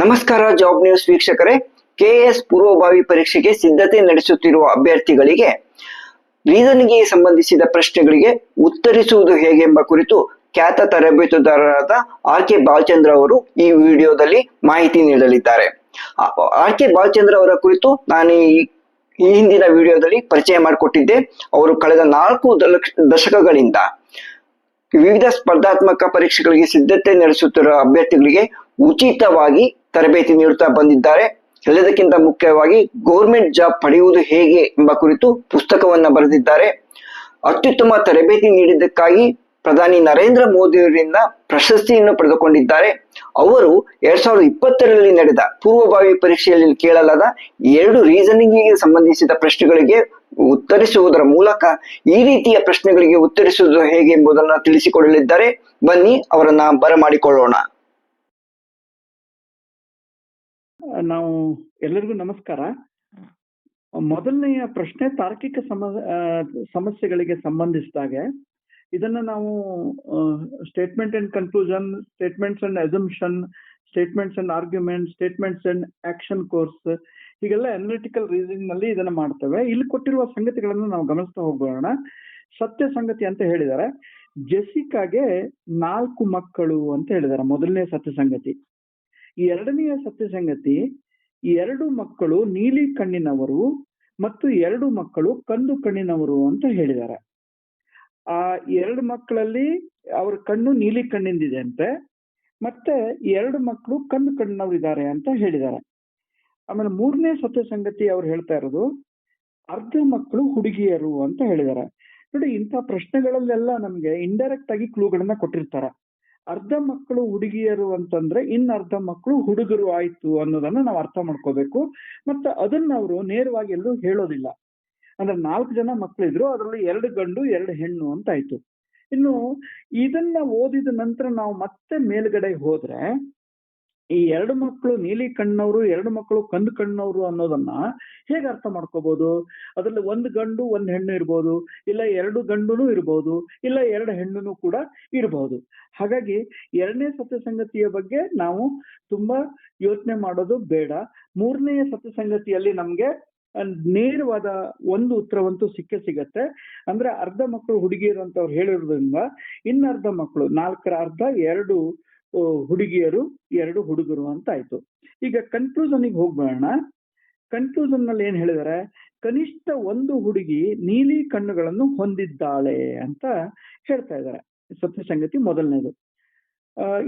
ನಮಸ್ಕಾರ job news ವೀಕ್ಷಕರೇ. KS ಪೂರ್ವಭಾವಿ ಪರೀಕ್ಷೆಗೆ ಸಿದ್ಧತೆ ನಡೆಸುತ್ತಿರುವ ಅಭ್ಯರ್ಥಿಗಳಿಗೆ ರೀಸನ್ಗೆ ಸಂಬಂಧಿಸಿದ ಪ್ರಶ್ನೆಗಳಿಗೆ ಉತ್ತರಿಸುವುದು ಹೇಗೆ ಎಂಬ ಕುರಿತು ಖ್ಯಾತ ತರಬೇತುದಾರರಾದ ಆರ್ ಕೆ ಬಾಲಚಂದ್ರ ಅವರು ಈ ವಿಡಿಯೋದಲ್ಲಿ ಮಾಹಿತಿ ನೀಡಲಿದ್ದಾರೆ. ಆರ್ ಕೆ ಬಾಲಚಂದ್ರ ಅವರ ಕುರಿತು ನಾನು ಈ ಹಿಂದಿನ ವಿಡಿಯೋದಲ್ಲಿ ಪರಿಚಯ ಮಾಡಿಕೊಟ್ಟಿದ್ದೆ. ಅವರು ಕಳೆದ ನಾಲ್ಕು ದಶಕಗಳಿಂದ ವಿವಿಧ ಸ್ಪರ್ಧಾತ್ಮಕ ಪರೀಕ್ಷೆಗಳಿಗೆ ಸಿದ್ಧತೆ ನಡೆಸುತ್ತಿರುವ ಅಭ್ಯರ್ಥಿಗಳಿಗೆ ಉಚಿತವಾಗಿ ತರಬೇತಿ ನೀಡುತ್ತಾ ಬಂದಿದ್ದಾರೆ. ಎಲ್ಲದಕ್ಕಿಂತ ಮುಖ್ಯವಾಗಿ ಗೌರ್ಮೆಂಟ್ ಜಾಬ್ ಪಡೆಯುವುದು ಹೇಗೆ ಎಂಬ ಕುರಿತು ಪುಸ್ತಕವನ್ನ ಬರೆದಿದ್ದಾರೆ. ಅತ್ಯುತ್ತಮ ತರಬೇತಿ ನೀಡಿದ್ದಕ್ಕಾಗಿ ಪ್ರಧಾನಿ ನರೇಂದ್ರ ಮೋದಿಯವರಿಂದ ಪ್ರಶಸ್ತಿಯನ್ನು ಪಡೆದುಕೊಂಡಿದ್ದಾರೆ. ಅವರು ಎರಡ್ ಸಾವಿರದ ಇಪ್ಪತ್ತರಲ್ಲಿ ನಡೆದ ಪೂರ್ವಭಾವಿ ಪರೀಕ್ಷೆಯಲ್ಲಿ ಕೇಳಲಾದ ಎರಡು ರೀಸನಿಂಗಿಗೆ ಸಂಬಂಧಿಸಿದ ಪ್ರಶ್ನೆಗಳಿಗೆ ಉತ್ತರಿಸುವುದರ ಮೂಲಕ ಈ ರೀತಿಯ ಪ್ರಶ್ನೆಗಳಿಗೆ ಉತ್ತರಿಸುವುದು ಹೇಗೆ ಎಂಬುದನ್ನು ತಿಳಿಸಿಕೊಡಲಿದ್ದಾರೆ. ಬನ್ನಿ ಅವರನ್ನ ಬರಮಾಡಿಕೊಳ್ಳೋಣ. ನಾವು ಎಲ್ಲರಿಗೂ ನಮಸ್ಕಾರ. ಮೊದಲನೆಯ ಪ್ರಶ್ನೆ ತಾರ್ಕಿಕ ಸಮ ಸಮಸ್ಯೆಗಳಿಗೆ ಸಂಬಂಧಿಸಿದಾಗೆ ಇದನ್ನ ನಾವು statement and conclusion statements and assumption statements and argument statements and action course ಹೀಗೆಲ್ಲ ಅನಾಲಿಟಿಕಲ್ ರೀಸನಿಂಗ್ನಲ್ಲಿ ಇದನ್ನ ಮಾಡ್ತೇವೆ. ಇಲ್ಲಿ ಕೊಟ್ಟಿರುವ ಸಂಗತಿಗಳನ್ನು ನಾವು ಗಮನಿಸ್ತಾ ಹೋಗೋಣ. ಸತ್ಯ ಸಂಗತಿ ಅಂತ ಹೇಳಿದ್ದಾರೆ ಜೆಸಿಕಾಗೆ ನಾಲ್ಕು ಮಕ್ಕಳು ಅಂತ ಹೇಳಿದ್ದಾರೆ ಮೊದಲನೇ ಸತ್ಯ ಸಂಗತಿ. ಎರಡನೆಯ ಸತ್ಯ ಸಂಗತಿ ಎರಡು ಮಕ್ಕಳು ನೀಲಿ ಕಣ್ಣಿನವರು ಮತ್ತು ಎರಡು ಮಕ್ಕಳು ಕಂದು ಕಣ್ಣಿನವರು ಅಂತ ಹೇಳಿದ್ದಾರೆ. ಆ ಎರಡು ಮಕ್ಕಳಲ್ಲಿ ಅವ್ರ ಕಣ್ಣು ನೀಲಿ ಕಣ್ಣಿಂದಿದೆ ಅಂತೆ ಮತ್ತೆ ಎರಡು ಮಕ್ಕಳು ಕಂದು ಕಣ್ಣಿನವರು ಇದ್ದಾರೆ ಅಂತ ಹೇಳಿದ್ದಾರೆ. ಆಮೇಲೆ ಮೂರನೇ ಸತ್ಯ ಸಂಗತಿ ಅವ್ರು ಹೇಳ್ತಾ ಇರೋದು, ಅರ್ಧ ಮಕ್ಕಳು ಹುಡುಗಿಯರು ಅಂತ ಹೇಳಿದ್ದಾರೆ. ನೋಡಿ, ಇಂಥ ಪ್ರಶ್ನೆಗಳಲ್ಲೆಲ್ಲ ನಮ್ಗೆ ಇಂಡೈರೆಕ್ಟ್ ಆಗಿ ಕ್ಲೂಗಳನ್ನ ಕೊಟ್ಟಿರ್ತಾರೆ. ಅರ್ಧ ಮಕ್ಕಳು ಹುಡುಗಿಯರು ಅಂತಂದ್ರೆ ಇನ್ ಅರ್ಧ ಮಕ್ಕಳು ಹುಡುಗರು ಆಯ್ತು ಅನ್ನೋದನ್ನ ನಾವು ಅರ್ಥ ಮಾಡ್ಕೋಬೇಕು. ಮತ್ತೆ ಅದನ್ನ ಅವರು ನೇರವಾಗಿ ಎಲ್ಲೂ ಹೇಳೋದಿಲ್ಲ. ಅಂದ್ರೆ ನಾಲ್ಕು ಜನ ಮಕ್ಕಳಿದ್ರು ಅದರಲ್ಲಿ ಎರಡು ಗಂಡು, ಎರಡು ಹೆಣ್ಣು ಅಂತ ಆಯ್ತು. ಇನ್ನು ಇದನ್ನ ಓದಿದ ನಂತರ ನಾವು ಮತ್ತೆ ಮೇಲ್ಗಡೆ ಹೋದ್ರೆ ಈ ಎರಡು ಮಕ್ಕಳು ನೀಲಿ ಕಣ್ಣವರು, ಎರಡು ಮಕ್ಕಳು ಕಂದು ಕಣ್ಣವರು ಅನ್ನೋದನ್ನ ಹೇಗೆ ಅರ್ಥ ಮಾಡ್ಕೋಬಹುದು ಅದ್ರಲ್ಲಿ ಒಂದು ಗಂಡು, ಒಂದು ಹೆಣ್ಣು ಇರ್ಬೋದು, ಇಲ್ಲ ಎರಡು ಗಂಡುನು ಇರ್ಬೋದು, ಇಲ್ಲ ಎರಡು ಹೆಣ್ಣುನು ಕೂಡ ಇರಬಹುದು ಹಾಗಾಗಿ ಎರಡನೇ ಸತ್ಯ ಸಂಗತಿಯ ಬಗ್ಗೆ ನಾವು ತುಂಬಾ ಯೋಚನೆ ಮಾಡೋದು ಬೇಡ. ಮೂರನೆಯ ಸತ್ಯ ಸಂಗತಿಯಲ್ಲಿ ನಮ್ಗೆ ನೇರವಾದ ಒಂದು ಉತ್ತರವಂತೂ ಸಿಕ್ಕೇ ಸಿಗತ್ತೆ. ಅಂದ್ರೆ ಅರ್ಧ ಮಕ್ಕಳು ಹುಡುಗಿಯರು ಅಂತ ಅವ್ರು ಹೇಳಿರೋದ್ರಿಂದ ಇನ್ನರ್ಧ ಮಕ್ಕಳು, ನಾಲ್ಕರ ಅರ್ಧ ಎರಡು ಹುಡುಗಿಯರು ಎರಡು ಹುಡುಗರು ಅಂತ ಆಯ್ತು ಈಗ ಕನ್ಕ್ಲೂಷನ್ಗೆ ಹೋಗ್ಬೇಡ ಕನ್ಕ್ಲೂಷನ್ನಲ್ಲಿ ಏನ್ ಹೇಳಿದಾರೆ? ಕನಿಷ್ಠ ಒಂದು ಹುಡುಗಿ ನೀಲಿ ಕಣ್ಣುಗಳನ್ನು ಹೊಂದಿದ್ದಾಳೆ ಅಂತ ಹೇಳ್ತಾ ಇದ್ದಾರೆ ಸತ್ಯ ಸಂಗತಿ ಮೊದಲನೇದು.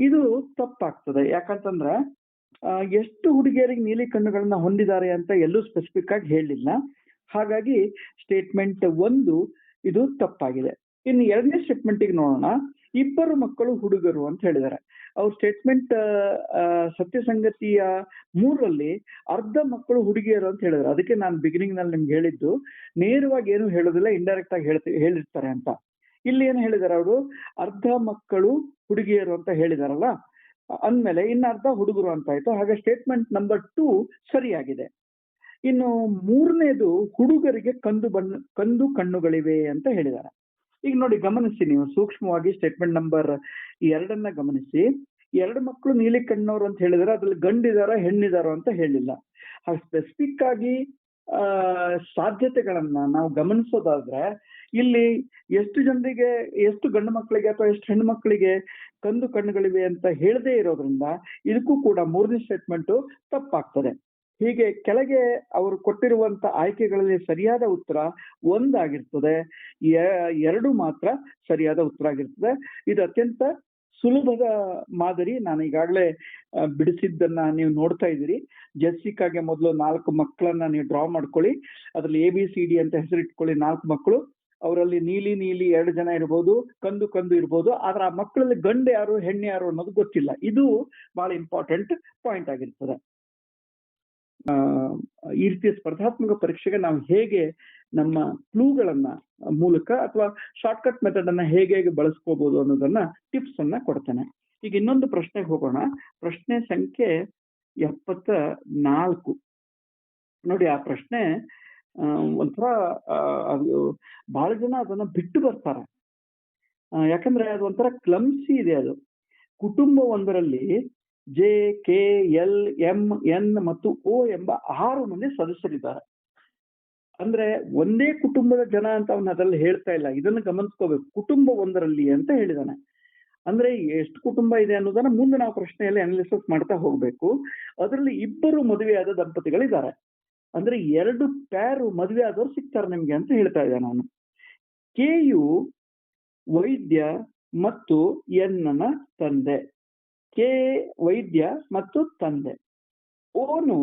ಇದು ತಪ್ಪಾಗ್ತದೆ. ಯಾಕಂತಂದ್ರೆ ಎಷ್ಟು ಹುಡುಗಿಯರಿಗೆ ನೀಲಿ ಕಣ್ಣುಗಳನ್ನ ಹೊಂದಿದ್ದಾರೆ ಅಂತ ಎಲ್ಲೂ ಸ್ಪೆಸಿಫಿಕ್ ಆಗಿ ಹೇಳಿಲ್ಲ. ಹಾಗಾಗಿ ಸ್ಟೇಟ್ಮೆಂಟ್ ಒಂದು, ಇದು ತಪ್ಪಾಗಿದೆ. ಇನ್ನು ಎರಡನೇ ಸ್ಟೇಟ್ಮೆಂಟ್ ನೋಡೋಣ. ಇಬ್ಬರು ಮಕ್ಕಳು ಹುಡುಗರು ಅಂತ ಹೇಳಿದ್ದಾರೆ ಅವ್ರ ಸ್ಟೇಟ್ಮೆಂಟ್ ಸತ್ಯ ಸಂಗತಿಯ ಮೂರರಲ್ಲಿ ಅರ್ಧ ಮಕ್ಕಳು ಹುಡುಗಿಯರು ಅಂತ ಹೇಳಿದ್ರು. ಅದಕ್ಕೆ ನಾನು ಬಿಗಿನಿಂಗ್ನಲ್ಲಿ ನಿಮ್ಗೆ ಹೇಳಿದ್ದು, ನೇರವಾಗಿ ಏನು ಹೇಳೋದಿಲ್ಲ ಇಂಡೈರೆಕ್ಟ್ ಆಗಿ ಹೇಳ್ತಿ, ಹೇಳಿರ್ತಾರೆ ಅಂತ. ಇಲ್ಲಿ ಏನು ಹೇಳಿದಾರೆ ಅವರು? ಅರ್ಧ ಮಕ್ಕಳು ಹುಡುಗಿಯರು ಅಂತ ಹೇಳಿದಾರಲ್ಲ? ಅಂದಮೇಲೆ ಇನ್ನು ಅರ್ಧ ಹುಡುಗರು ಅಂತ ಆಯ್ತು. ಹಾಗೆ ಸ್ಟೇಟ್ಮೆಂಟ್ ನಂಬರ್ ಟೂ ಸರಿಯಾಗಿದೆ. ಇನ್ನು ಮೂರನೇದು ಹುಡುಗರಿಗೆ ಕಂದು ಬಣ್ಣ, ಕಂದು ಕಣ್ಣುಗಳಿವೆ ಅಂತ ಹೇಳಿದ್ದಾರೆ ಈಗ ನೋಡಿ ಗಮನಿಸಿ ನೀವು ಸೂಕ್ಷ್ಮವಾಗಿ ಸ್ಟೇಟ್ಮೆಂಟ್ ನಂಬರ್ ಎರಡನ್ನ ಗಮನಿಸಿ. ಎರಡು ಮಕ್ಕಳು ನೀಲಿ ಕಣ್ಣವ್ರು ಅಂತ ಹೇಳಿದ್ರೆ ಅದ್ರಲ್ಲಿ ಗಂಡಿದಾರ ಹೆಣ್ಣಿದಾರೋ ಅಂತ ಹೇಳಿಲ್ಲ. ಹಾಗೆ ಸ್ಪೆಸಿಫಿಕ್ ಆಗಿ, ಆ, ಸಾಧ್ಯತೆಗಳನ್ನ ನಾವು ಗಮನಿಸೋದಾದ್ರೆ ಇಲ್ಲಿ ಎಷ್ಟು ಜನರಿಗೆ, ಎಷ್ಟು ಗಂಡು ಮಕ್ಕಳಿಗೆ ಅಥವಾ ಎಷ್ಟು ಹೆಣ್ಣು ಮಕ್ಕಳಿಗೆ ಕಂದು ಕಣ್ಣುಗಳಿವೆ ಅಂತ ಹೇಳದೇ ಇರೋದ್ರಿಂದ ಇದಕ್ಕೂ ಕೂಡ ಮೂರನೇ ಸ್ಟೇಟ್ಮೆಂಟ್ ತಪ್ಪಾಗ್ತದೆ. ಹೀಗೆ ಕೆಳಗೆ ಅವರು ಕೊಟ್ಟಿರುವಂತ ಆಯ್ಕೆಗಳಲ್ಲಿ ಸರಿಯಾದ ಉತ್ತರ ಒಂದಾಗಿರ್ತದೆ. ಎರಡು ಮಾತ್ರ ಸರಿಯಾದ ಉತ್ತರ ಆಗಿರ್ತದೆ. ಇದು ಅತ್ಯಂತ ಸುಲಭದ ಮಾದರಿ. ನಾನು ಈಗಾಗಲೇ ಬಿಡಿಸಿದ್ದನ್ನ ನೀವು ನೋಡ್ತಾ ಇದ್ದೀರಿ. ಜೆಸ್ಸಿಕಾಗೆ ಮೊದಲು ನಾಲ್ಕು ಮಕ್ಕಳನ್ನ ನೀವು ಡ್ರಾ ಮಾಡ್ಕೊಳ್ಳಿ. ಅದ್ರಲ್ಲಿ ಎ, ಬಿ, ಸಿ, ಡಿ ಅಂತ ಹೆಸರಿಟ್ಕೊಳ್ಳಿ ನಾಲ್ಕು ಮಕ್ಕಳು. ಅವರಲ್ಲಿ ನೀಲಿ ನೀಲಿ ಎರಡು ಜನ ಇರ್ಬೋದು, ಕಂದು ಕಂದು ಇರ್ಬೋದು. ಆದ್ರೆ ಆ ಮಕ್ಕಳಲ್ಲಿ ಗಂಡು ಯಾರು, ಹೆಣ್ಣು ಯಾರು ಅನ್ನೋದು ಗೊತ್ತಿಲ್ಲ. ಇದು ಬಹಳ ಇಂಪಾರ್ಟೆಂಟ್ ಪಾಯಿಂಟ್ ಆಗಿರ್ತದೆ. ಈ ರೀತಿಯ ಸ್ಪರ್ಧಾತ್ಮಕ ಪರೀಕ್ಷೆಗೆ ನಾವು ಹೇಗೆ ನಮ್ಮ ಕ್ಲೂಗಳನ್ನ, ಮೂಲಕ ಅಥವಾ ಶಾರ್ಟ್ಕಟ್ ಮೆಥಡ್ ಅನ್ನ ಹೇಗೆ ಹೇಗೆ ಬಳಸ್ಕೋಬಹುದು ಅನ್ನೋದನ್ನ ಟಿಪ್ಸ್ ಅನ್ನ ಕೊಡ್ತೇನೆ. ಈಗ ಇನ್ನೊಂದು ಪ್ರಶ್ನೆಗೆ ಹೋಗೋಣ. ಪ್ರಶ್ನೆ ಸಂಖ್ಯೆ ಎಪ್ಪತ್ತ ನಾಲ್ಕು ನೋಡಿ, ಆ ಪ್ರಶ್ನೆ ಒಂಥರ ಅದು ಬಹಳ ಜನ ಅದನ್ನ ಬಿಟ್ಟು ಬರ್ತಾರೆ. ಯಾಕಂದ್ರೆ ಅದು ಒಂಥರ ಕ್ಲಮ್ಸಿ ಇದೆ ಅದು. ಕುಟುಂಬ ಒಂದರಲ್ಲಿ J K L M N ಮತ್ತು ಓ ಎಂಬ ಆರು ಮಂದಿ ಸದಸ್ಯರಿದ್ದಾರೆ. ಅಂದ್ರೆ ಒಂದೇ ಕುಟುಂಬದ ಜನ ಅಂತ ಅವನು ಅದರಲ್ಲಿ ಹೇಳ್ತಾ ಇಲ್ಲ. ಇದನ್ನು ಗಮನಿಸ್ಕೋಬೇಕು. ಕುಟುಂಬ ಒಂದರಲ್ಲಿ ಅಂತ ಹೇಳಿದಾನೆ. ಅಂದ್ರೆ ಎಷ್ಟು ಕುಟುಂಬ ಇದೆ ಅನ್ನೋದನ್ನ ಮುಂದೆ ನಾವು ಪ್ರಶ್ನೆಯಲ್ಲಿ ಅನಾಲಿಸಿಸ್ ಮಾಡ್ತಾ ಹೋಗ್ಬೇಕು. ಅದರಲ್ಲಿ ಇಬ್ಬರು ಮದುವೆಯಾದ ದಂಪತಿಗಳಿದ್ದಾರೆ. ಅಂದ್ರೆ ಎರಡು ಪ್ಯಾರು ಮದುವೆ ಆದವರು ಸಿಗ್ತಾರೆ ನಿಮ್ಗೆ ಅಂತ ಹೇಳ್ತಾ ಇದ್ದೆ ನಾನು. ಕೆಯು ವೈದ್ಯ ಮತ್ತು ಎನ್ನನ ತಂದೆ. ಕೆ ವೈದ್ಯ ಮತ್ತು ತಂದೆ. ಓನು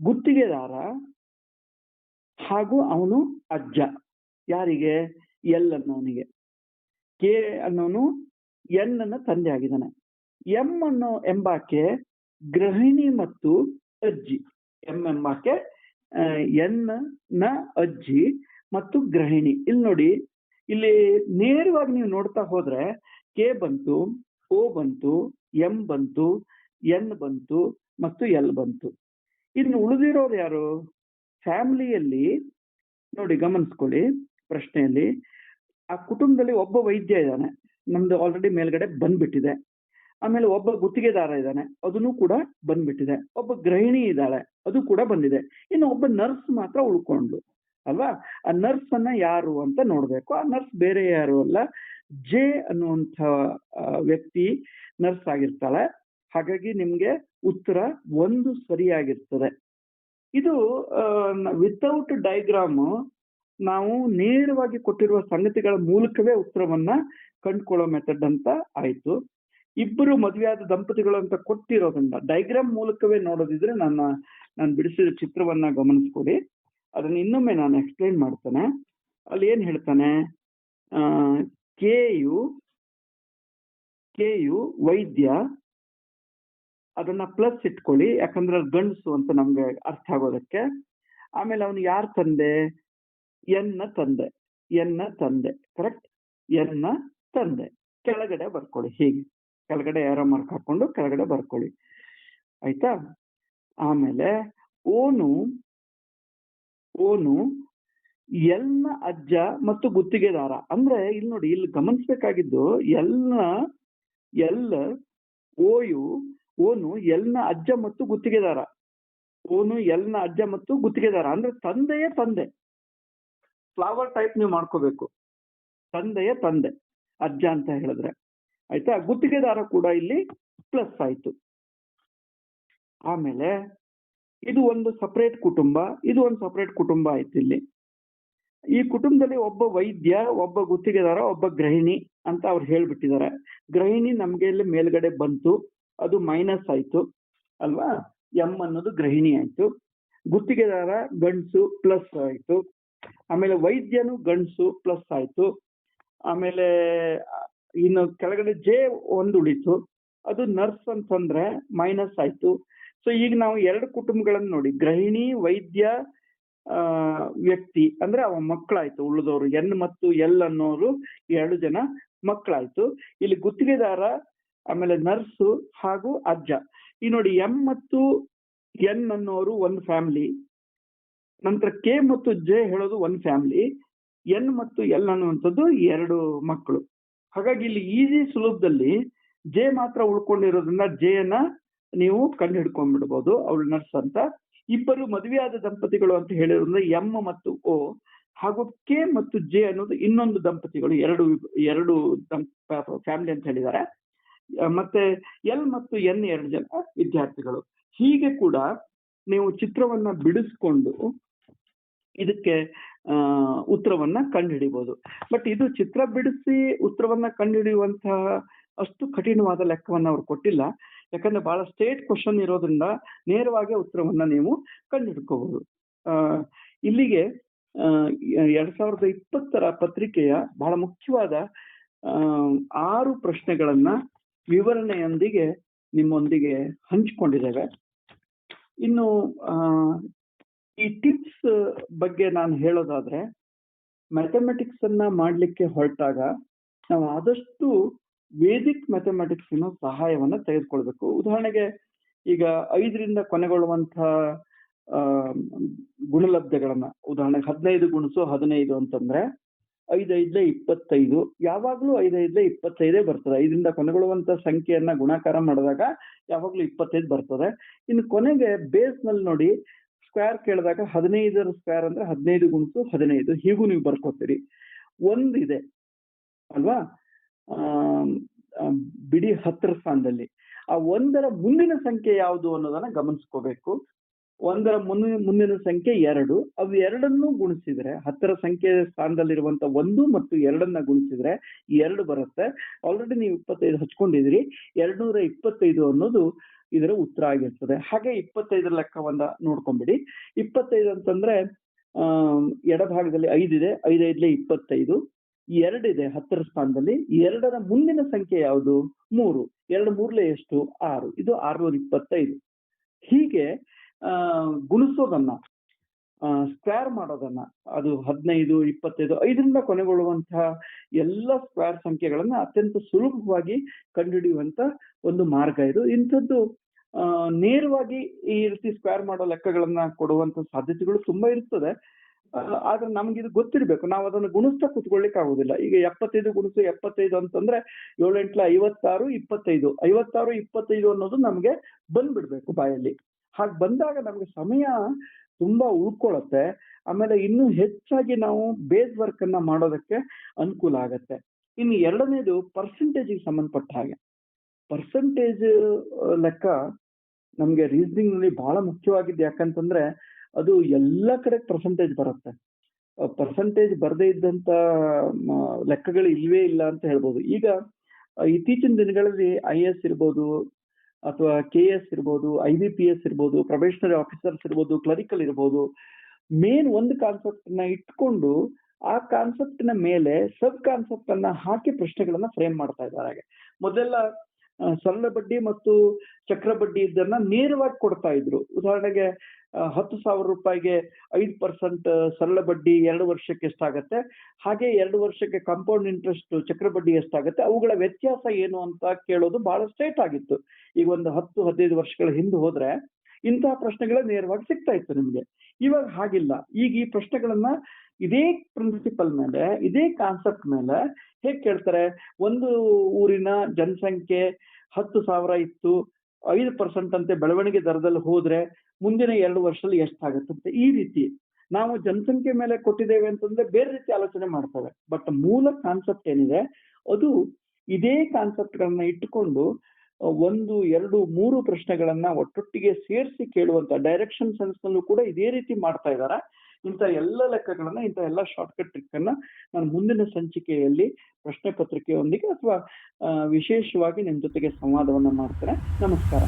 ಗುತ್ತಿಗೆದಾರ ಹಾಗೂ ಅವನು ಅಜ್ಜ. ಯಾರಿಗೆ? ಎಲ್ ಅನ್ನೋನಿಗೆ. ಕೆ ಅನ್ನೋನು ಎನ್ ಅನ್ನ ತಂದೆ ಆಗಿದ್ದಾನೆ. ಎಂ ಅನ್ನೋ ಎಂಬಾಕೆ ಗೃಹಿಣಿ ಮತ್ತು ಅಜ್ಜಿ. ಎಂ ಎಂಬಾಕೆ ಎನ್ನ ಅಜ್ಜಿ ಮತ್ತು ಗೃಹಿಣಿ. ಇಲ್ಲಿ ನೋಡಿ ಇಲ್ಲಿ ನೇರವಾಗಿ ನೀವು ನೋಡ್ತಾ ಹೋದ್ರೆ ಕೆ ಬಂತು ಓ ಬಂತು, ಎಂ ಬಂತು, ಎನ್ ಬಂತು ಮತ್ತು ಎಲ್ ಬಂತು. ಇನ್ನು ಉಳಿದಿರೋರು ಯಾರು? ಫ್ಯಾಮಿಲಿಯಲ್ಲಿ, ನೋಡಿ ಗಮನಿಸ್ಕೊಳ್ಳಿ ಪ್ರಶ್ನೆಯಲ್ಲಿ, ಆ ಕುಟುಂಬದಲ್ಲಿ ಒಬ್ಬ ವೈದ್ಯ ಇದ್ದಾನೆ, ನಮ್ದು ಆಲ್ರೆಡಿ ಮೇಲ್ಗಡೆ ಬಂದ್ಬಿಟ್ಟಿದೆ. ಆಮೇಲೆ ಒಬ್ಬ ಗುತ್ತಿಗೆದಾರ ಇದ್ದಾನೆ, ಅದನ್ನು ಕೂಡ ಬಂದ್ಬಿಟ್ಟಿದೆ. ಒಬ್ಬ ಗೃಹಿಣಿ ಇದ್ದಾಳೆ, ಅದು ಕೂಡ ಬಂದಿದೆ. ಇನ್ನು ಒಬ್ಬ ನರ್ಸ್ ಮಾತ್ರ ಉಳ್ಕೊಂಡ್ಲು ಅಲ್ವಾ? ಆ ನರ್ಸ್ ಅನ್ನ ಯಾರು ಅಂತ ನೋಡ್ಬೇಕು. ಆ ನರ್ಸ್ ಬೇರೆ ಯಾರು ಅಲ್ಲ ಜೆ ಅನ್ನುವಂಥ ವ್ಯಕ್ತಿ ನರ್ಸ್ ಆಗಿರ್ತಾಳೆ. ಹಾಗಾಗಿ ನಿಮ್ಗೆ ಉತ್ತರ ಒಂದು ಸರಿಯಾಗಿರ್ತದೆ. ಇದು ವಿತೌಟ್ ಡೈಗ್ರಾಮ್ ನಾವು ನೇರವಾಗಿ ಕೊಟ್ಟಿರುವ ಸಂಗತಿಗಳ ಮೂಲಕವೇ ಉತ್ತರವನ್ನ ಕಂಡುಕೊಳ್ಳೋ ಮೆಥಡ್ ಅಂತ ಆಯ್ತು. ಇಬ್ಬರು ಮದುವೆಯಾದ ದಂಪತಿಗಳು ಅಂತ ಕೊಟ್ಟಿರೋದ್ರಿಂದ ಡೈಗ್ರಾಮ್ ಮೂಲಕವೇ ನೋಡೋದಿದ್ರೆ ನನ್ನ, ನಾನು ಬಿಡಿಸಿದ ಚಿತ್ರವನ್ನ ಗಮನಿಸ್ಕೊಡಿ. ಅದನ್ನ ಇನ್ನೊಮ್ಮೆ ನಾನು ಎಕ್ಸ್ಪ್ಲೈನ್ ಮಾಡ್ತೇನೆ. ಅಲ್ಲಿ ಏನ್ ಹೇಳ್ತಾನೆ? ಕೆಯು ಕೆಯು ವೈದ್ಯ, ಅದನ್ನ ಪ್ಲಸ್ ಇಟ್ಕೊಳ್ಳಿ, ಯಾಕಂದ್ರೆ ಗಂಡಸು ಅಂತ ನಮ್ಗೆ ಅರ್ಥ ಆಗೋದಕ್ಕೆ. ಆಮೇಲೆ ಅವನು ಯಾರ ತಂದೆ? ಎನ್ನ ತಂದೆ. ಎನ್ನ ತಂದೆ. ಕರೆಕ್ಟ್ ಎನ್ನ ತಂದೆ. ಕೆಳಗಡೆ ಬರ್ಕೊಳ್ಳಿ, ಹೀಗೆ. ಕೆಳಗಡೆ ಯಾರೋ ಮಾರ್ಕ್ ಹಾಕೊಂಡು ಕೆಳಗಡೆ ಬರ್ಕೊಳ್ಳಿ. ಆಯ್ತಾ? ಆಮೇಲೆ, ಓನು ಓನು ಎಲ್ನ ಅಜ್ಜ ಮತ್ತು ಗುತ್ತಿಗೆದಾರ. ಅಂದ್ರೆ ಇಲ್ಲಿ ನೋಡಿ ಇಲ್ಲಿ ಗಮನಿಸ್ಬೇಕಾಗಿದ್ದು ಎಲ್ನ, ಎಲ್ ಓಯು, ಓನು ಎಲ್ನ ಅಜ್ಜ ಮತ್ತು ಗುತ್ತಿಗೆದಾರ. ಓನು ಎಲ್ನ ಅಜ್ಜ ಮತ್ತು ಗುತ್ತಿಗೆದಾರ. ಅಂದ್ರೆ ತಂದೆಯೇ ತಂದೆ. ಫ್ಲವರ್ ಟೈಪ್ ನೀವು ಮಾಡ್ಕೋಬೇಕು. ತಂದೆಯೇ ತಂದೆ, ಅಜ್ಜ ಅಂತ ಹೇಳಿದ್ರೆ. ಆಯ್ತಾ? ಗುತ್ತಿಗೆದಾರ ಕೂಡ ಇಲ್ಲಿ ಪ್ಲಸ್ ಆಯ್ತು. ಆಮೇಲೆ ಇದು ಒಂದು ಸಪರೇಟ್ ಕುಟುಂಬ, ಇದು ಒಂದು ಸಪರೇಟ್ ಕುಟುಂಬ ಆಯ್ತು ಇಲ್ಲಿ. ಈ ಕುಟುಂಬದಲ್ಲಿ ಒಬ್ಬ ವೈದ್ಯ, ಒಬ್ಬ ಗುತ್ತಿಗೆದಾರ, ಒಬ್ಬ ಗೃಹಿಣಿ ಅಂತ ಅವ್ರು ಹೇಳ್ಬಿಟ್ಟಿದ್ದಾರೆ. ಗೃಹಿಣಿ ನಮ್ಗೆ ಇಲ್ಲಿ ಮೇಲ್ಗಡೆ ಬಂತು. ಅದು ಮೈನಸ್ ಆಯ್ತು. ಅಲ್ವಾ? ಎಂ ಅನ್ನೋದು ಗೃಹಿಣಿ ಆಯ್ತು. ಗುತ್ತಿಗೆದಾರ ಗಂಡ್ಸು ಪ್ಲಸ್ ಆಯ್ತು. ಆಮೇಲೆ ವೈದ್ಯನು ಗಂಡ್ಸು ಪ್ಲಸ್ ಆಯ್ತು. ಆಮೇಲೆ ಇನ್ನು ಕೆಳಗಡೆ ಜೆ ಒಂದು ಉಳಿತು. ಅದು ನರ್ಸ್ ಅಂತಂದ್ರೆ ಮೈನಸ್ ಆಯ್ತು. ಸೊ, ಈಗ ನಾವು ಎರಡು ಕುಟುಂಬಗಳನ್ನು ನೋಡಿ. ಗೃಹಿಣಿ, ವೈದ್ಯ ವ್ಯಕ್ತಿ, ಅಂದ್ರೆ ಅವ ಮಕ್ಕಳಾಯ್ತು, ಉಳಿದವರು ಎನ್ ಮತ್ತು ಎಲ್ ಅನ್ನೋರು ಎರಡು ಜನ ಮಕ್ಕಳಾಯ್ತು. ಇಲ್ಲಿ ಗುತ್ತಿಗೆದಾರ, ಆಮೇಲೆ ನರ್ಸು ಹಾಗೂ ಅಜ್ಜ. ಈ ನೋಡಿ ಎಂ ಮತ್ತು ಎನ್ ಅನ್ನೋರು ಒಂದು ಫ್ಯಾಮಿಲಿ. ನಂತರ ಕೆ ಮತ್ತು ಜೆ ಹೇಳೋದು ಒಂದು ಫ್ಯಾಮಿಲಿ. ಎನ್ ಮತ್ತು ಎಲ್ ಅನ್ನುವಂಥದ್ದು ಎರಡು ಮಕ್ಕಳು. ಹಾಗಾಗಿ ಇಲ್ಲಿ ಈಸಿ ಸುಲಭದಲ್ಲಿ ಜೆ ಮಾತ್ರ ಉಳ್ಕೊಂಡಿರೋದ್ರಿಂದ ಜೆ ಅನ್ನ ನೀವು ಕಂಡು ಹಿಡ್ಕೊಂಡ್ಬಿಡ್ಬೋದು ಅವಳು ನರ್ಸ್ ಅಂತ. ಇಬ್ಬರು ಮದುವೆಯಾದ ದಂಪತಿಗಳು ಅಂತ ಹೇಳಿರೋದ್ರಿಂದ ಎಂ ಮತ್ತು ಓ ಹಾಗೂ ಕೆ ಮತ್ತು ಜೆ ಅನ್ನೋದು ಇನ್ನೊಂದು ದಂಪತಿಗಳು, ಎರಡು ಎರಡು ಫ್ಯಾಮಿಲಿ ಅಂತ ಹೇಳಿದ್ದಾರೆ. ಮತ್ತೆ ಎಲ್ ಮತ್ತು ಎನ್ ಎರಡು ಜನ ವಿದ್ಯಾರ್ಥಿಗಳು. ಹೀಗೆ ಕೂಡ ನೀವು ಚಿತ್ರವನ್ನ ಬಿಡಿಸ್ಕೊಂಡು ಇದಕ್ಕೆ ಉತ್ತರವನ್ನ ಕಂಡುಹಿಡಿಬಹುದು ಬಟ್ ಇದು ಚಿತ್ರ ಬಿಡಿಸಿ ಉತ್ತರವನ್ನ ಕಂಡುಹಿಡಿಯುವಂತಹ ಅಷ್ಟು ಕಠಿಣವಾದ ಲೆಕ್ಕವನ್ನ ಅವ್ರು ಕೊಟ್ಟಿಲ್ಲ. ಯಾಕಂದ್ರೆ ಬಹಳ ಸ್ಟೇಟ್ ಕ್ವಶನ್ ಇರೋದ್ರಿಂದ ನೇರವಾಗಿ ಉತ್ತರವನ್ನ ನೀವು ಕಂಡುಹಿಡ್ಕೋಬಹುದು ಇಲ್ಲಿಗೆ ಎರಡ್ ಸಾವಿರದ ಇಪ್ಪತ್ತರ ಪತ್ರಿಕೆಯ ಬಹಳ ಮುಖ್ಯವಾದ ಆರು ಪ್ರಶ್ನೆಗಳನ್ನ ವಿವರಣೆಯೊಂದಿಗೆ ನಿಮ್ಮೊಂದಿಗೆ ಹಂಚಿಕೊಂಡಿದ್ದೇವೆ. ಇನ್ನು ಈ ಟಿಪ್ಸ್ ಬಗ್ಗೆ ನಾನು ಹೇಳೋದಾದ್ರೆ ಮ್ಯಾಥಮೆಟಿಕ್ಸ್ ಅನ್ನ ಮಾಡ್ಲಿಕ್ಕೆ ಹೊರಟಾಗ ನಾವು ಆದಷ್ಟು ವೇದಿಕ್ ಮ್ಯಾಥಮೆಟಿಕ್ಸ್ ಸಹಾಯವನ್ನ ತೆಗೆದುಕೊಳ್ಬೇಕು. ಉದಾಹರಣೆಗೆ ಈಗ ಐದರಿಂದ ಕೊನೆಗೊಳ್ಳುವಂತಹ ಗುಣಲಬ್ಧಗಳನ್ನ, ಉದಾಹರಣೆಗೆ ಹದಿನೈದು ಗುಣಿಸು ಹದಿನೈದು ಅಂತಂದ್ರೆ ಐದೈದ್ಲೆ ಇಪ್ಪತ್ತೈದು. ಯಾವಾಗ್ಲೂ ಐದೈದ್ಲೆ ಇಪ್ಪತ್ತೈದೇ ಬರ್ತದೆ. ಐದರಿಂದ ಕೊನೆಗೊಳ್ಳುವಂತ ಸಂಖ್ಯೆಯನ್ನ ಗುಣಾಕಾರ ಮಾಡಿದಾಗ ಯಾವಾಗ್ಲೂ ಇಪ್ಪತ್ತೈದು ಬರ್ತದೆ. ಇನ್ನು ಕೊನೆಗೆ ಬೇಸ್ನಲ್ಲಿ ನೋಡಿ ಸ್ಕ್ವೇರ್ ಕೇಳಿದಾಗ ಹದಿನೈದರ ಸ್ಕ್ವೇರ್ ಅಂದ್ರೆ ಹದಿನೈದು ಗುಣಿಸು ಹದಿನೈದು. ಹೀಗೂ ನೀವು ಬರ್ಕೋತೀರಿ. ಒಂದಿದೆ, ಅಲ್ವಾ? ಬಿಡಿ ಹತ್ತರ ಸ್ಥಾನದಲ್ಲಿ. ಆ ಒಂದರ ಮುಂದಿನ ಸಂಖ್ಯೆ ಯಾವುದು ಅನ್ನೋದನ್ನ ಗಮನಿಸ್ಕೋಬೇಕು. ಒಂದರ ಮುಂದಿನ ಮುಂದಿನ ಸಂಖ್ಯೆ ಎರಡು. ಅವು ಎರಡನ್ನೂ ಗುಣಿಸಿದ್ರೆ, ಹತ್ತರ ಸಂಖ್ಯೆ ಸ್ಥಾನದಲ್ಲಿರುವಂತ ಒಂದು ಮತ್ತು ಎರಡನ್ನ ಗುಣಿಸಿದ್ರೆ ಎರಡು ಬರುತ್ತೆ. ಆಲ್ರೆಡಿ ನೀವು ಇಪ್ಪತ್ತೈದು ಹಚ್ಕೊಂಡಿದ್ರಿ ಎರಡ್ನೂರ ಇಪ್ಪತ್ತೈದು ಅನ್ನೋದು ಇದರ ಉತ್ತರ ಆಗಿರ್ತದೆ. ಹಾಗೆ ಇಪ್ಪತ್ತೈದರ ಲೆಕ್ಕವನ್ನ ನೋಡ್ಕೊಂಬಿಡಿ. ಇಪ್ಪತ್ತೈದು ಅಂತಂದ್ರೆ ಆ ಎಡಭಾಗದಲ್ಲಿ ಐದಿದೆ. ಐದೈದ್ಲೆ ಇಪ್ಪತ್ತೈದು. ಎರಡಿದೆ ಹತ್ತರ ಸ್ಥಾನದಲ್ಲಿ. ಎರಡರ ಮುಂದಿನ ಸಂಖ್ಯೆ ಯಾವುದು? ಮೂರು. ಎರಡು ಮೂರ್ಲೆ ಎಷ್ಟು? ಆರು. ಇದು ಆರ್ನೂರ ಇಪ್ಪತ್ತೈದು. ಹೀಗೆ, ಆ ಗುಣಿಸೋದನ್ನ ಸ್ಕ್ವೇರ್ ಮಾಡೋದನ್ನ ಅದು ಹದಿನೈದು, ಇಪ್ಪತ್ತೈದು, ಐದರಿಂದ ಕೊನೆಗೊಳ್ಳುವಂತಹ ಎಲ್ಲ ಸ್ಕ್ವೇರ್ ಸಂಖ್ಯೆಗಳನ್ನ ಅತ್ಯಂತ ಸುಲಭವಾಗಿ ಕಂಡುಹಿಡಿಯುವಂತ ಒಂದು ಮಾರ್ಗ ಇದು. ಇಂಥದ್ದು ನೇರವಾಗಿ ಈ ರೀತಿ ಸ್ಕ್ವೇರ್ ಮಾಡೋ ಲೆಕ್ಕಗಳನ್ನ ಕೊಡುವಂತ ಸಾಧ್ಯತೆಗಳು ತುಂಬಾ ಇರ್ತದೆ. ಆದ್ರೆ ನಮ್ಗೆ ಇದು ಗೊತ್ತಿರ್ಬೇಕು. ನಾವು ಅದನ್ನು ಗುಣಿಸ್ತಾ ಕುತ್ಕೊಳ್ಳಿಕ್ ಆಗುದಿಲ್ಲ. ಈಗ ಎಪ್ಪತ್ತೈದು ಗುಣಿಸು ಎಪ್ಪತ್ತೈದು ಅಂತಂದ್ರೆ ಏಳೆಂಟ್ಲ ಐವತ್ತಾರು ಇಪ್ಪತ್ತೈದು. ಐವತ್ತಾರು ಇಪ್ಪತ್ತೈದು ಅನ್ನೋದು ನಮ್ಗೆ ಬಂದ್ಬಿಡ್ಬೇಕು ಬಾಯಲ್ಲಿ. ಹಾಗೆ ಬಂದಾಗ ನಮ್ಗೆ ಸಮಯ ತುಂಬಾ ಉಳ್ಕೊಳ್ಳುತ್ತೆ ಆಮೇಲೆ ಇನ್ನೂ ಹೆಚ್ಚಾಗಿ ನಾವು ಬೇಸ್ ವರ್ಕ್ ಅನ್ನ ಮಾಡೋದಕ್ಕೆ ಅನುಕೂಲ ಆಗತ್ತೆ. ಇನ್ನು ಎರಡನೇದು ಪರ್ಸೆಂಟೇಜ್ ಸಂಬಂಧಪಟ್ಟ ಹಾಗೆ. ಪರ್ಸೆಂಟೇಜ್ ಲೆಕ್ಕ ನಮ್ಗೆ ರೀಸನಿಂಗ್ನಲ್ಲಿ ಬಹಳ ಮುಖ್ಯವಾಗಿದ್ದು ಯಾಕಂತಂದ್ರೆ ಅದು ಎಲ್ಲ ಕಡೆ ಪರ್ಸೆಂಟೇಜ್ ಬರುತ್ತೆ. ಪರ್ಸೆಂಟೇಜ್ ಬರದೇ ಇದ್ದಂತ ಲೆಕ್ಕಗಳು ಇಲ್ವೇ ಇಲ್ಲ ಅಂತ ಹೇಳ್ಬೋದು. ಈಗ ಇತ್ತೀಚಿನ ದಿನಗಳಲ್ಲಿ ಐ ಎಸ್ ಇರ್ಬೋದು, ಅಥವಾ ಕೆ ಎಸ್ ಇರ್ಬೋದು ಐ ಬಿ ಪಿ ಎಸ್ ಇರ್ಬೋದು ಪ್ರೊಬೇಷನರಿ ಆಫೀಸರ್ಸ್ ಇರ್ಬೋದು ಕ್ಲರಿಕಲ್ ಇರ್ಬೋದು ಮೇನ್ ಒಂದು ಕಾನ್ಸೆಪ್ಟ್ನ ಇಟ್ಕೊಂಡು, ಆ ಕಾನ್ಸೆಪ್ಟ್ನ ಮೇಲೆ ಸಬ್ ಕಾನ್ಸೆಪ್ಟ್ ಅನ್ನ ಹಾಕಿ ಪ್ರಶ್ನೆಗಳನ್ನ ಫ್ರೇಮ್ ಮಾಡ್ತಾ ಇದ್ದಾರೆ ಹಾಗೆ. ಮೊದಲೆಲ್ಲ ಸರಳ ಬಡ್ಡಿ ಮತ್ತು ಚಕ್ರ ಬಡ್ಡಿ ಇದನ್ನ ನೇರವಾಗಿ ಕೊಡ್ತಾ ಇದ್ರು. ಉದಾಹರಣೆಗೆ ಹತ್ತು ಸಾವಿರ ರೂಪಾಯಿಗೆ ಐದು ಪರ್ಸೆಂಟ್ ಸರಳ ಬಡ್ಡಿ ಎರಡು ವರ್ಷಕ್ಕೆ ಎಷ್ಟಾಗತ್ತೆ? ಹಾಗೆ ಎರಡು ವರ್ಷಕ್ಕೆ ಕಾಂಪೌಂಡ್ ಇಂಟ್ರೆಸ್ಟ್ ಚಕ್ರ ಬಡ್ಡಿ ಎಷ್ಟಾಗತ್ತೆ? ಅವುಗಳ ವ್ಯತ್ಯಾಸ ಏನು ಅಂತ ಕೇಳೋದು ಬಹಳ ಸ್ಟ್ರೇಟ್ ಆಗಿತ್ತು. ಈಗ ಒಂದು ಹತ್ತು, ಹದಿನೈದು ವರ್ಷಗಳ ಹಿಂದೆ ಹೋದ್ರೆ ಇಂತಹ ಪ್ರಶ್ನೆಗಳೇ ನೇರವಾಗಿ ಸಿಗ್ತಾ ಇತ್ತು ನಿಮ್ಗೆ. ಇವಾಗ ಹಾಗಿಲ್ಲ. ಈಗ ಈ ಪ್ರಶ್ನೆಗಳನ್ನ ಇದೇ ಪ್ರಿನ್ಸಿಪಲ್ ಮೇಲೆ, ಇದೇ ಕಾನ್ಸೆಪ್ಟ್ ಮೇಲೆ ಹೇಗ್ ಕೇಳ್ತಾರೆ? ಒಂದು ಊರಿನ ಜನಸಂಖ್ಯೆ ಹತ್ತು ಸಾವಿರ ಇತ್ತು, ಐದು ಪರ್ಸೆಂಟ್ ಅಂತೆ ಬೆಳವಣಿಗೆ ದರದಲ್ಲಿ ಹೋದ್ರೆ ಮುಂದಿನ ಎರಡು ವರ್ಷದಲ್ಲಿ ಎಷ್ಟಾಗತ್ತಂತೆ? ಈ ರೀತಿ ನಾವು ಜನಸಂಖ್ಯೆ ಮೇಲೆ ಕೊಟ್ಟಿದ್ದೇವೆ ಅಂತಂದ್ರೆ ಬೇರೆ ರೀತಿ ಆಲೋಚನೆ ಮಾಡ್ತೇವೆ ಬಟ್ ಮೂಲ ಕಾನ್ಸೆಪ್ಟ್ ಏನಿದೆ? ಅದು ಇದೇ ಕಾನ್ಸೆಪ್ಟ್ ಗಳನ್ನ ಇಟ್ಟುಕೊಂಡು ಒಂದು, ಎರಡು, ಮೂರು ಪ್ರಶ್ನೆಗಳನ್ನ ಒಟ್ಟೊಟ್ಟಿಗೆ ಸೇರಿಸಿ ಕೇಳುವಂತ ಡೈರೆಕ್ಷನ್ ಸೆನ್ಸ್ ನಲ್ಲೂ ಕೂಡ ಇದೇ ರೀತಿ ಮಾಡ್ತಾ ಇದ್ದಾರೆ ಇಂಥ ಎಲ್ಲ ಲೆಕ್ಕಗಳನ್ನ, ಇಂಥ ಎಲ್ಲ ಶಾರ್ಟ್ಕಟ್ ಟ್ರಿಕ್ ಅನ್ನ ನಾನು ಮುಂದಿನ ಸಂಚಿಕೆಯಲ್ಲಿ ಪ್ರಶ್ನೆ ಪತ್ರಿಕೆಯೊಂದಿಗೆ ಅಥವಾ ವಿಶೇಷವಾಗಿ ನಿಮ್ಮ ಜೊತೆಗೆ ಸಂವಾದವನ್ನ ಮಾಡ್ತೇನೆ. ನಮಸ್ಕಾರ.